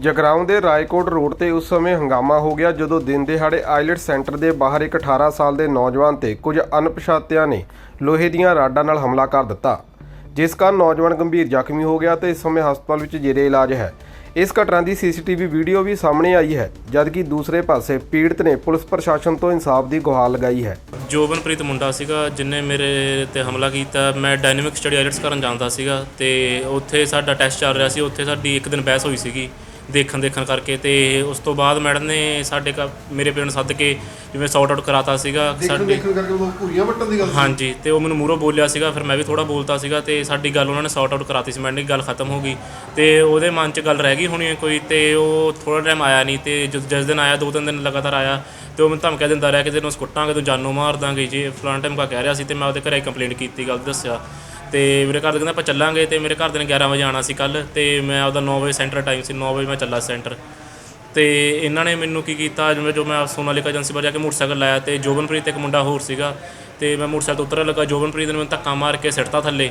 ਜਗਰਾਉਂ ਦੇ ਰਾਏਕੋਟ ਰੋਡ ਤੇ ਉਸ ਸਮੇਂ ਹੰਗਾਮਾ ਹੋ ਗਿਆ ਜਦੋਂ ਦਿਨ ਦਿਹਾੜੇ ਆਈਲੈਟ ਸੈਂਟਰ ਦੇ ਬਾਹਰ ਇੱਕ 18 ਸਾਲ ਦੇ ਨੌਜਵਾਨ ਤੇ ਕੁਝ ਅਣਪਛਾਤਿਆਂ ਨੇ ਲੋਹੇ ਦੀਆਂ ਰਾਡਾਂ ਨਾਲ ਹਮਲਾ ਕਰ ਦਿੱਤਾ, ਜਿਸ ਕਾਰਨ ਨੌਜਵਾਨ ਗੰਭੀਰ ਜ਼ਖਮੀ ਹੋ ਗਿਆ ਤੇ ਇਸ ਸਮੇਂ ਹਸਪਤਾਲ ਵਿੱਚ ਜੇਰੇ ਇਲਾਜ ਹੈ। ਇਸ ਘਟਨਾ ਦੀ ਸੀਸੀਟੀਵੀ ਵੀਡੀਓ ਵੀ ਸਾਹਮਣੇ ਆਈ ਹੈ, ਜਦਕਿ ਦੂਸਰੇ ਪਾਸੇ ਪੀੜਤ ਨੇ ਪੁਲਿਸ ਪ੍ਰਸ਼ਾਸਨ ਤੋਂ ਇਨਸਾਫ ਦੀ ਗੁਹਾਰ ਲਗਾਈ ਹੈ। ਜੋਬਨਪ੍ਰੀਤ ਮੁੰਡਾ ਸੀਗਾ, ਜਿਨੇ ਮੇਰੇ ਤੇ ਹਮਲਾ ਕੀਤਾ। ਮੈਂ ਡਾਇਨਾਮਿਕ ਸਟੱਡੀ ਆਇਲਟਸ ਕਰਨ ਜਾਂਦਾ ਸੀਗਾ ਤੇ ਉੱਥੇ ਸਾਡਾ ਟੈਸਟ ਚੱਲ ਰਿਹਾ ਸੀ। ਉੱਥੇ ਸਾਡੀ ਇੱਕ ਦਿਨ ਬਹਿਸ ਹੋਈ ਸੀਗੀ। ਦੇਖਣ ਦੇਖਣ ਕਰਕੇ ਤੇ ਉਸ ਤੋਂ ਬਾਅਦ ਮੈਡਮ ਨੇ ਸਾਡੇ ਕਾ ਮੇਰੇ ਪੇਰੈਂਟ ਸੱਦ ਕੇ ਜਿਵੇਂ ਸੌਟ ਆਊਟ ਕਰਾਤਾ ਸੀਗਾ ਦੇਖਣ ਸਾਡੀ ਦੇਖਣ ਕਰਕੇ ਉਹ ਭੂਰੀਆਂ ਵੱਟਣ ਦੀ ਗੱਲ। ਹਾਂਜੀ ਤੇ ਉਹ ਮੈਨੂੰ ਮੂਹਰੋਂ ਬੋਲਿਆ ਸੀਗਾ ਫਿਰ ਮੈਂ ਵੀ ਥੋੜਾ ਬੋਲਤਾ ਸੀਗਾ ਤੇ ਸਾਡੀ ਗੱਲ ਉਹਨਾਂ ਨੇ ਸੌਟ ਆਊਟ ਕਰਾਤੀ ਸੀ ਮੈਡਮ ਦੀ ਗੱਲ ਖਤਮ ਹੋ ਗਈ ਤੇ ਉਹਦੇ ਮਨ 'ਚ ਗੱਲ ਰਹਿ ਗਈ ਹੋਣੀ ਹੈ ਕੋਈ ਤੇ ਉਹ ਥੋੜਾ ਟਾਈਮ ਆਇਆ ਨਹੀਂ ਤੇ ਜਦ ਜਿਸ ਦਿਨ ਆਇਆ ਦੋ ਤਿੰਨ ਦਿਨ ਲਗਾਤਾਰ ਆਇਆ ਤੇ ਉਹ ਮੈਨੂੰ ਧਮਕੀਆਂ ਦਿੰਦਾ ਰਿਹਾ ਕਿ ਤੈਨੂੰ ਕੁੱਟਾਂਗੇ ਤੂੰ ਜਾਨੋਂ ਮਾਰ ਦਾਂਗੇ ਜੀ ਫਲਾਣ ਟਾਈਮ ਕਾ ਕਹਿ ਰਿਹਾ ਸੀ ਤੇ ਮੈਂ ਉਹਦੇ ਘਰੇ ਕੰਪਲੇਂਟ ਕੀਤੀ ਗੱਲ ਦੱਸਿਆ ਤੇ ਮੇਰੇ ਘਰ ਦੇ ਕਹਿੰਦੇ ਆਪਾਂ ਚੱਲਾਂਗੇ ਤੇ ਮੇਰੇ ਘਰ ਦੇ ਨੇ 11 ਵਜੇ ਆਣਾ ਸੀ ਕੱਲ ਤੇ ਮੈਂ ਆਪਦਾ 9 ਵਜੇ ਸੈਂਟਰ ਟਾਈਮ ਸੀ 9 ਵਜੇ ਮੈਂ ਚੱਲਾ ਸੈਂਟਰ ਤੇ ਇਹਨਾਂ ਨੇ ਮੈਨੂੰ ਕੀ ਕੀਤਾ, ਜਿਵੇਂ ਜੋ ਮੈਂ ਸੋਨਾਲੀਕਾ ਏਜੰਸੀ ਪਰ ਜਾ ਕੇ ਮੋਟਰਸਾਈਕਲ ਲਾਇਆ ਤੇ ਜੋਬਨਪ੍ਰੀਤ ਇੱਕ ਮੁੰਡਾ ਹੋਰ ਸੀਗਾ ਤੇ ਮੈਂ ਮੋਟਰਸਾਈਕਲ ਤੋਂ ਉਤਰਨ ਲੱਗਾ, ਜੋਬਨਪ੍ਰੀਤ ਨੇ ਮੈਨੂੰ ਧੱਕਾ ਮਾਰ ਕੇ ਸਿੱਟਤਾ ਥੱਲੇ।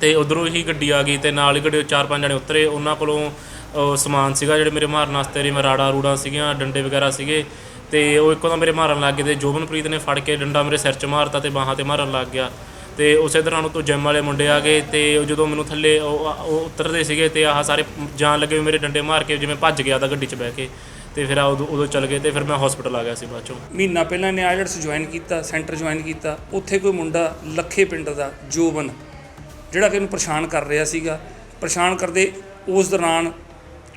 ਤੇ ਉਧਰੋਂ ਹੀ ਗੱਡੀ ਆ ਗਈ ਤੇ ਨਾਲ ਹੀ ਗੱਡੀ ਚਾਰ ਪੰਜ ਜਣੇ ਉਤਰੇ, ਉਹਨਾਂ ਕੋਲੋਂ ਸਮਾਨ ਸੀਗਾ ਜਿਹੜੇ ਮੇਰੇ ਮਾਰਨ ਵਾਸਤੇ ਰੀ ਮੈਂ ਰਾੜਾ ਰੂੜਾ ਸੀਗੀਆਂ, ਡੰਡੇ ਵਗੈਰਾ ਸੀਗੇ। ਤੇ ਉਹ ਇੱਕੋ ਦਾ ਮੇਰੇ ਮਾਰਨ ਲੱਗ ਗਏ ਤੇ ਜੋਬਨਪ੍ਰੀਤ ਨੇ ਫੜ ਕੇ ਡੰਡਾ ਮੇਰੇ ਸਿਰ 'ਚ ਮਾਰਤਾ ਤੇ ਬਾਹਾਂ ਤੇ ਮਾਰਨ ਲੱਗ ਗਿਆ। ਤੇ ਉਸੇ ਦੌਰਾਨ ਉਹ ਤੋਂ ਜਿਮ ਵਾਲੇ ਮੁੰਡੇ ਆ ਗਏ ਤੇ ਉਹ ਜਦੋਂ ਮੈਨੂੰ ਥੱਲੇ ਉਹ ਉਹ ਉਤਰਦੇ ਸੀਗੇ ਤੇ ਆਹ ਸਾਰੇ ਜਾਣ ਲੱਗੇ ਵੀ ਮੇਰੇ ਡੰਡੇ ਮਾਰ ਕੇ ਜਿਵੇਂ ਭੱਜ ਗਿਆ ਤਾਂ ਗੱਡੀ 'ਚ ਬਹਿ ਕੇ ਤੇ ਫਿਰ ਆ ਉਦੋਂ ਉਦੋਂ ਚੱਲ ਗਏ ਤੇ ਫਿਰ ਮੈਂ ਹਸਪੀਟਲ ਆ ਗਿਆ ਸੀ ਬਾਅਦ ਚੋਂ। ਮਹੀਨਾ ਪਹਿਲਾਂ ਇਹਨੇ ਆਇਲਟਸ ਜੁਆਇਨ ਕੀਤਾ ਸੈਂਟਰ ਜੁਆਇਨ ਕੀਤਾ, ਉੱਥੇ ਕੋਈ ਮੁੰਡਾ ਲੱਖੇ ਪਿੰਡ ਦਾ ਜੋਬਨ, ਜਿਹੜਾ ਕਿ ਇਹਨੂੰ ਪਰੇਸ਼ਾਨ ਕਰ ਰਿਹਾ ਸੀਗਾ। ਪਰੇਸ਼ਾਨ ਕਰਦੇ ਉਸ ਦੌਰਾਨ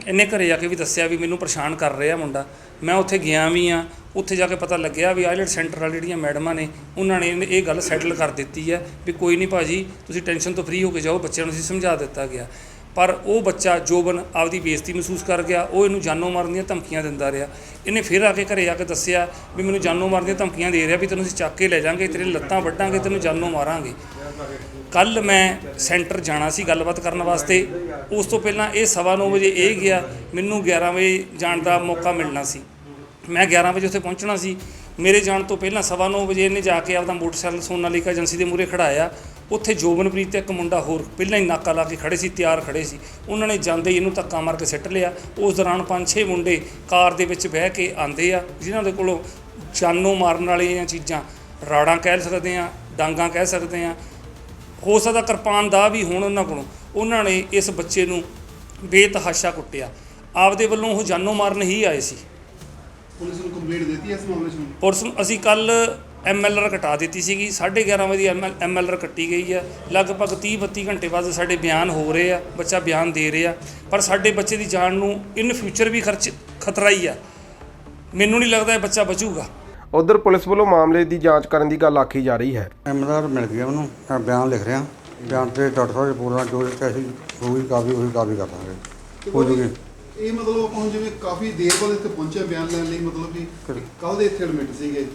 ਇਹਨੇ ਘਰੇ ਜਾ ਕੇ ਵੀ ਦੱਸਿਆ ਵੀ ਮੈਨੂੰ ਪਰੇਸ਼ਾਨ ਕਰ ਰਿਹਾ ਮੁੰਡਾ। ਮੈਂ ਉੱਥੇ ਗਿਆ ਵੀ ਆ ਉੱਥੇ ਜਾ ਕੇ ਪਤਾ ਲੱਗਿਆ ਵੀ ਆਇਲਟ ਸੈਂਟਰ ਵਾਲੀ ਜਿਹੜੀਆਂ ਮੈਡਮਾਂ ਨੇ, ਉਹਨਾਂ ਨੇ ਇਹ ਗੱਲ ਸੈਟਲ ਕਰ ਦਿੱਤੀ ਹੈ ਵੀ ਕੋਈ ਨਹੀਂ ਭਾਜੀ, ਤੁਸੀਂ ਟੈਨਸ਼ਨ ਤੋਂ ਫ੍ਰੀ ਹੋ ਕੇ ਜਾਓ, ਬੱਚਿਆਂ ਨੂੰ ਅਸੀਂ ਸਮਝਾ ਦਿੱਤਾ ਗਿਆ। ਪਰ ਉਹ ਬੱਚਾ ਜੋਬਨ ਆਪਦੀ ਬੇਇੱਜ਼ਤੀ ਮਹਿਸੂਸ ਕਰ ਗਿਆ, ਉਹ ਇਹਨੂੰ ਜਾਨੋਂ ਮਾਰਨ ਦੀਆਂ ਧਮਕੀਆਂ ਦਿੰਦਾ ਰਿਹਾ। ਇਹਨੇ ਫਿਰ ਆ ਕੇ ਘਰੇ ਆ ਕੇ ਦੱਸਿਆ ਵੀ ਮੈਨੂੰ ਜਾਨੋਂ ਮਾਰਨ ਦੀਆਂ ਧਮਕੀਆਂ ਦੇ ਰਿਹਾ ਵੀ ਤੈਨੂੰ ਅਸੀਂ ਚੱਕ ਕੇ ਲੈ ਜਾਾਂਗੇ, ਤੇਰੇ ਲੱਤਾਂ ਵੱਢਾਂਗੇ, ਤੈਨੂੰ ਜਾਨੋਂ ਮਾਰਾਂਗੇ। ਕੱਲ ਮੈਂ ਸੈਂਟਰ ਜਾਣਾ ਸੀ ਗੱਲਬਾਤ ਕਰਨ ਵਾਸਤੇ। ਉਸ ਤੋਂ ਪਹਿਲਾਂ ਇਹ ਸਵਾ ਨੌ ਵਜੇ ਇਹ ਗਿਆ, ਮੈਨੂੰ 11 ਵਜੇ ਜਾਣ ਦਾ ਮੌਕਾ ਮਿਲਣਾ ਸੀ। ਮੈਂ 11 ਵਜੇ ਉੱਥੇ ਪਹੁੰਚਣਾ ਸੀ। ਮੇਰੇ ਜਾਣ ਤੋਂ ਪਹਿਲਾਂ ਸਵਾ ਨੌ ਵਜੇ ਇਹਨੇ ਜਾ ਕੇ ਆਪਦਾ ਮੋਟਰਸਾਈਕਲ ਸੋਨਾਲੀਕਾ ਏਜੰਸੀ ਦੇ ਮੂਹਰੇ ਖੜਾਇਆ। ਉੱਥੇ ਜੋਬਨਪ੍ਰੀਤ ਤੇ ਇੱਕ ਮੁੰਡਾ ਹੋਰ ਪਹਿਲਾਂ ਹੀ ਨਾਕਾ ਲਾ ਕੇ ਖੜੇ ਸੀ ਤਿਆਰ ਖੜੇ ਸੀ। ਉਹਨਾਂ ਨੇ ਜਾਂਦੇ ਹੀ ਇਹਨੂੰ ਧੱਕਾ ਮਾਰ ਕੇ ਸਿੱਟ ਲਿਆ। ਉਸ ਦੌਰਾਨ ਪੰਜ ਛੇ ਮੁੰਡੇ ਕਾਰ ਦੇ ਵਿੱਚ ਬਹਿ ਕੇ ਆਂਦੇ ਆ ਜਿਨ੍ਹਾਂ ਦੇ ਕੋਲੋਂ ਜਾਨੋਂ ਮਾਰਨ ਵਾਲੀਆਂ ਚੀਜ਼ਾਂ ਰਾੜਾਂ ਕਹਿ ਸਕਦੇ ਆ ਡਾਂਗਾ ਕਹਿ ਸਕਦੇ ਆ। ਹੋ ਸਕਦਾ ਕਿਰਪਾਨ ਦਾ ਵੀ ਹੋਣ ਉਹਨਾਂ ਕੋਲੋਂ। ਉਹਨਾਂ ਨੇ ਇਸ ਬੱਚੇ ਨੂੰ ਬੇਤਹਾਸ਼ਾ ਕੁੱਟਿਆ। ਆਪਦੇ ਵੱਲੋਂ ਉਹ ਜਾਨੋਂ ਮਾਰਨ ਹੀ ਆਏ ਸੀ। ਪੁਲਿਸ ਨੂੰ ਕੰਪਲੇਂਟ ਦਿੱਤੀ ਇਸ ਮਾਮਲੇ 'ਚ? ਪੁਲਿਸ ਨੂੰ ਅਸੀਂ ਕੱਲ ਐਮਐਲਆਰ ਕਟਾ ਦਿੱਤੀ ਸੀਗੀ 11:30 ਵਜੇ ਐਮਐਲਆਰ ਕੱਟੀ ਗਈ ਹੈ ਲਗਭਗ 30 32 ਘੰਟੇ ਬਾਅਦ ਸਾਡੇ ਬਿਆਨ ਹੋ ਰਹੇ ਆ ਬੱਚਾ ਬਿਆਨ ਦੇ ਰਿਹਾ। ਪਰ ਸਾਡੇ ਬੱਚੇ ਦੀ ਜਾਨ ਨੂੰ ਇਨ ਫਿਊਚਰ ਵੀ ਖਰਚ ਖਤਰਾ ਹੀ ਆ। ਮੈਨੂੰ ਨਹੀਂ ਲੱਗਦਾ ਇਹ ਬੱਚਾ ਬਚੂਗਾ। ਉਧਰ ਪੁਲਿਸ ਵੱਲੋਂ ਮਾਮਲੇ ਦੀ ਜਾਂਚ ਕਰਨ ਦੀ ਗੱਲ ਆਖੀ ਜਾ ਰਹੀ ਹੈ। ਐਮਐਲਆਰ ਮਿਲ ਗਿਆ ਉਹਨੂੰ ਮੈਂ ਬਿਆਨ ਲਿਖ ਰਿਹਾ। ਬਿਆਨ ਤੇ ਡਾਕਟਰ ਸਾਹਿਬ ਰਿਪੋਰਟ ਜੋ ਕਿ ਅਸੀਂ ਹੋਈ ਕਾਫੀ ਉਹੀ ਕਾਫੀ ਕਰ ਦਾਂਗੇ। ਹੋ ਜੂਗੀ ਇਹ ਮਤਲਬ ਆਪਾਂ ਜਿਵੇਂ ਕਾਫੀ ਦੇਰ ਬਾਅਦ ਇੱਥੇ ਪਹੁੰਚੇ ਬਿਆਨ ਲੈਣ ਲਈ ਮਤਲਬ ਵੀ ਕੱਲ ਦੇ ਇੱਥੇ ਐਡਮਿਟ ਸੀਗੇ।